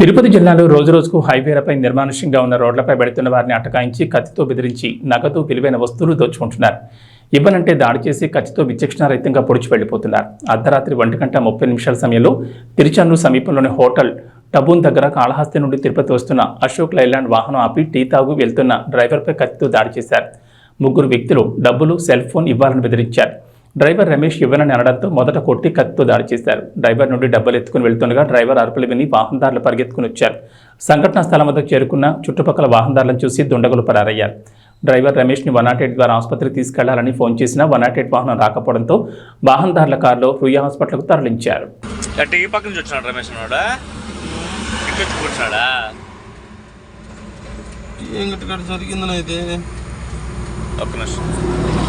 తిరుపతి జిల్లాలో రోజురోజుకు హైవేలపై నిర్మానుష్యంగా ఉన్న రోడ్లపై పెడుతున్న వారిని అటకాయించి కత్తితో బెదిరించి నగదు విలువైన వస్తువులు దోచుకుంటున్నారు. ఇవ్వనంటే దాడి చేసి కత్తితో విచక్షణారహితంగా పొడిచి వెళ్ళిపోతున్నారు అర్ధరాత్రి ఒంటి గంట ముప్పై నిమిషాల సమయంలో తిరుచానూరు సమీపంలోని హోటల్ టబూన్ దగ్గర కాళహస్తి నుండి తిరుపతి వస్తున్న అశోక్ లైలాండ్ వాహనం ఆపి టీ తాగు వెళ్తున్న డ్రైవర్పై కత్తితో దాడి చేశారు. ముగ్గురు వ్యక్తులు డబ్బులు సెల్ ఫోన్ ఇవ్వాలని బెదిరించారు. డ్రైవర్ రమేష్ ఇవ్వనని అనడంతో మొదట కొట్టి కత్తితో దాడి చేశారు. డ్రైవర్ నుండి డబ్బులు ఎత్తుకుని వెళ్తుండగా డ్రైవర్ అరుపులు విని వాహనదారులు పరిగెత్తుకుని వచ్చారు. సంఘటనా స్థలం వద్దకు చేరుకున్న చుట్టుపక్కల వాహనదారులను చూసి దుండగులు పరారయ్యారు. డ్రైవర్ రమేష్ని వన్ నాట్ ఎయిట్ ద్వారా ఆసుపత్రికి తీసుకెళ్ళాలని ఫోన్ చేసినా వన్ నాట్ ఎయిట్ వాహనం రాకపోవడంతో వాహనదారుల కారులో రుయ్య హాస్పిటల్కు తరలించారు. రమేష్ ఏం ఒక్క నిమిషం.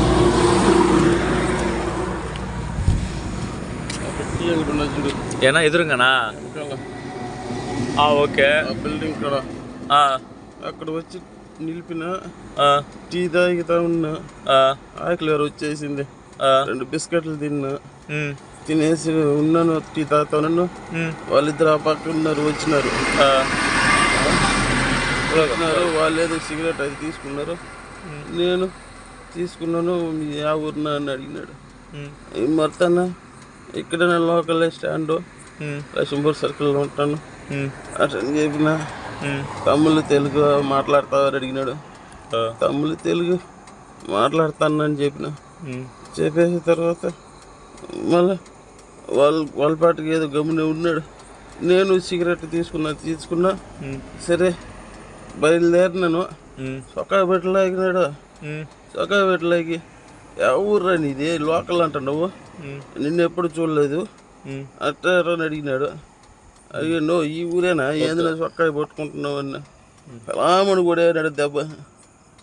ఏనా ఎదురుగానా. ఆ, ఓకే. బిల్డింగ్ కాడ. ఆ, అక్కడ వచ్చి నిలిపిన ఆ, టీ తాగుతా ఉన్నా ఆ, ఆకలి వచ్చేసింది. ఆ, రెండు బిస్కెట్లు తిన్నా. తినేసి ఉన్నాను టీ తాగుతా ఉన్నాను. వాళ్ళిద్దరు ఆ పక్క ఉన్నారు వచ్చినారు. వాళ్ళు ఏదో సిగరెట్ అది తీసుకున్నారు. నేను తీసుకున్నాను "మీ ఆ ఊరినా అని అడిగినాడు. ఉమ్, "ఈ మొత్తాన ఇక్కడ లోకల్ స్టాండ్. లక్ష్మీపూర్ సర్కిల్లో ఉంటాను. అట్లా చెప్పిన? తమ్ముళ్ళు తెలుగు మాట్లాడతావని అడిగినాడు. తమ్ముళ్ళు తెలుగు మాట్లాడతానని చెప్పిన. చెప్పేసిన తర్వాత మళ్ళీ వాళ్ళ వాళ్ళ పాటికి ఏదో గమ్మునే ఉన్నాడు. నేను సిగరెట్ తీసుకున్నా తీసుకున్నా. సరే బయలుదేరినాను. చొక్కా పెట్టలేకినాడు చొక్కా పెట్టలేకి ఊర్రా నీది? లోకల్ అంట నువ్వు ఉమ్, నిన్ను ఎప్పుడు చూడలేదు. అట్లా అని అడిగినాడు. అయ్యో నో ఈ ఊరేనా? ఏంది నా చొక్కా పట్టుకుంటున్నావు అన్న. రాముడు కూడా అయినాడు దెబ్బ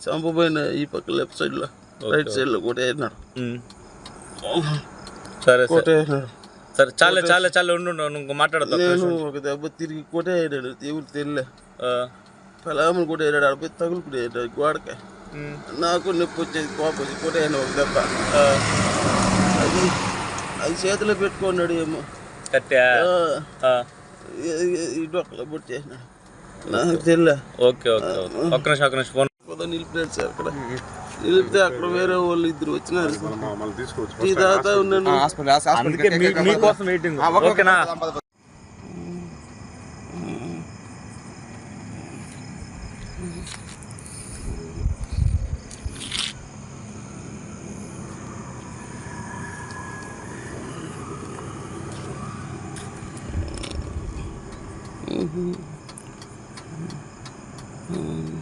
చంపబోయిన ఈ పక్క లెఫ్ట్ సైడ్లో రైట్ సైడ్లో కూడా అయినాడు. సరే సరే. కోటే అయినాడు సరే చాలే చాలే చాలే ఉండు నువ్వు మాట్లాడతా నేను ఒక దెబ్బ తిరిగి కోటే అయినాడు ఎవరు తెలియలే. ఫలాముడు కూడా అయినాడు అడిపోయి తగులుకునే గోడక. నాకు నొప్పి వచ్చేది కోపం వచ్చి కోటే అయినా ఒక దెబ్బ. అది అది చేతిలో పెట్టుకున్నాడు ఏమో. కట్టా బుట్ చేసినాడు ఓకే సార్ నిలిపితే అక్కడ వేరే వాళ్ళు ఇద్దరు వచ్చినారు. టీ తాగుతా ఉన్నాను. Mm-hmm. Mm-hmm.